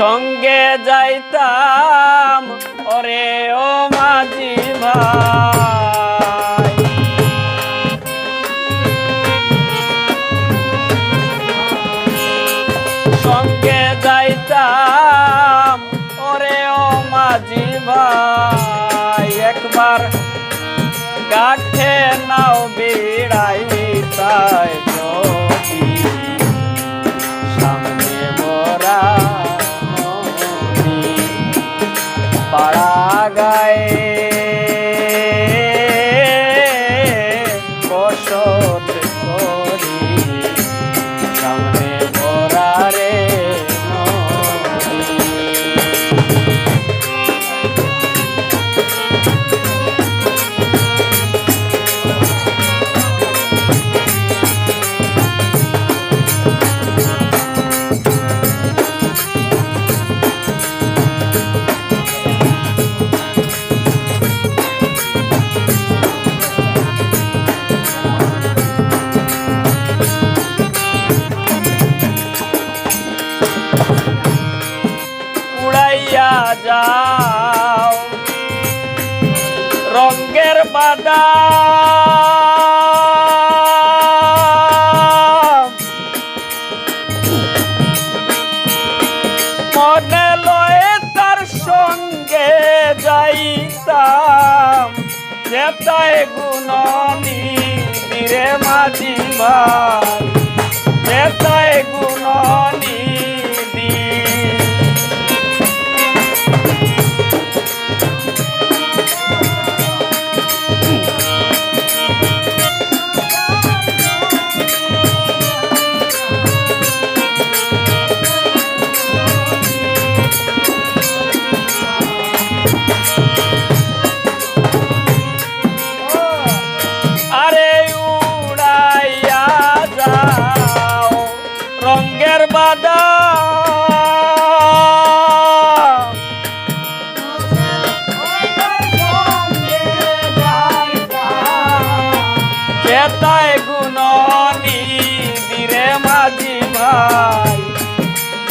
সঙ্গে যাইতাম ওরে ও মাঝি ভাই। যাও রঙ্গের বাদাম। মনে লয়ে তার সঙ্গে যাইতাম যেতায় গুণনি বীরে মাঝি ভাই যেতায় গুণনি রঙ্গের বাদা। চেতায় গুণ বীরে মাঝি ভাই।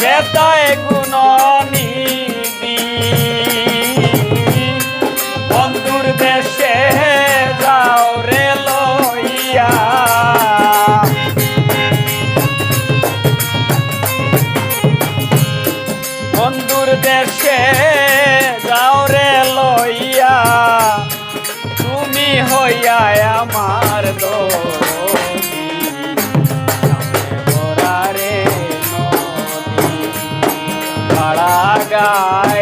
চেতায় গুণনি বন্ধুর গাওরে লইয়া তুমি হইয়া আমার দোষী। সামনে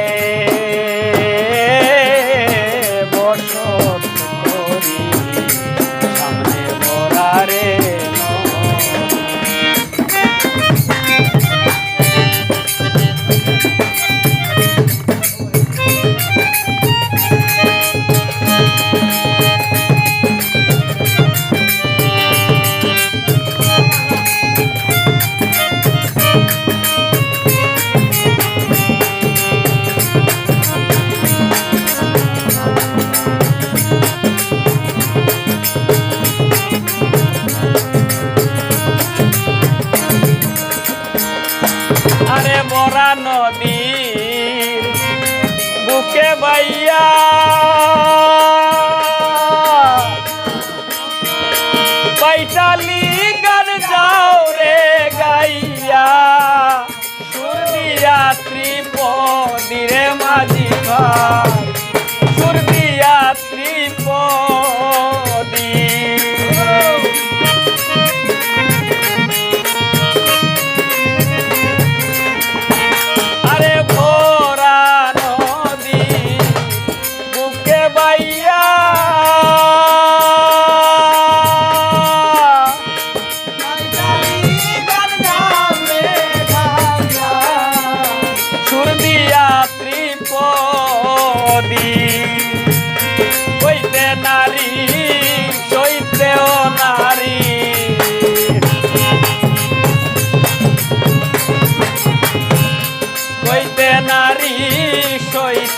মরা নদীর বুকে বাইয়া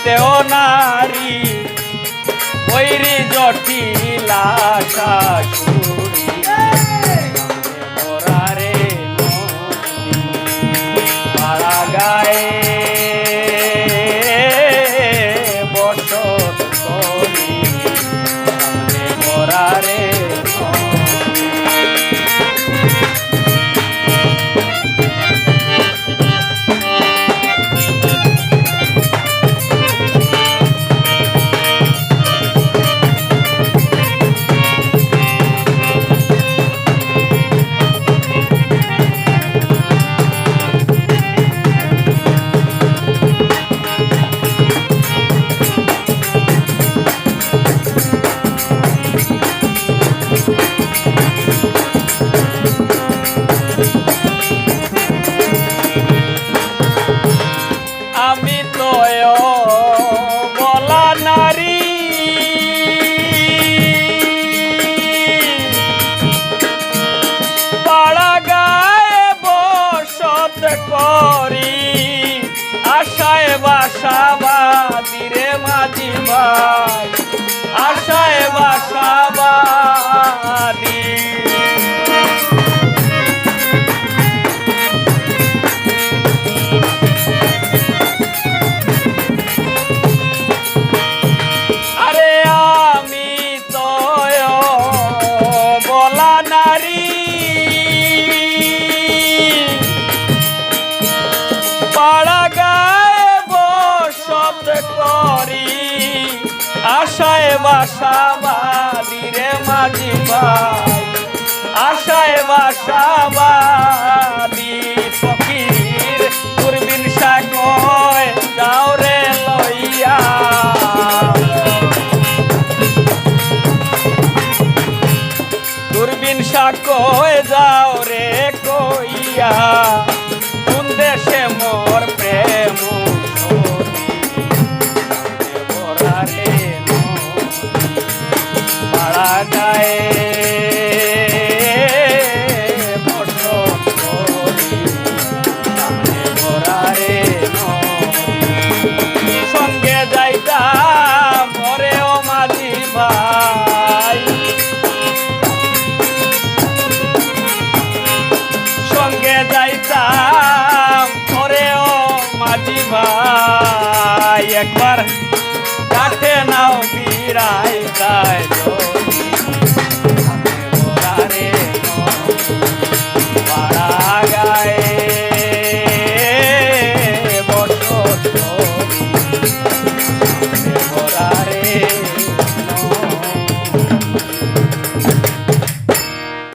সইতেও নারী বৈরি জটিলা শাশুড়ি। করি আশায় বাসা বাদি রে মাঝি ভাই। আশায় বাসা বাদি বাবা एक बार काटे नाव पीराए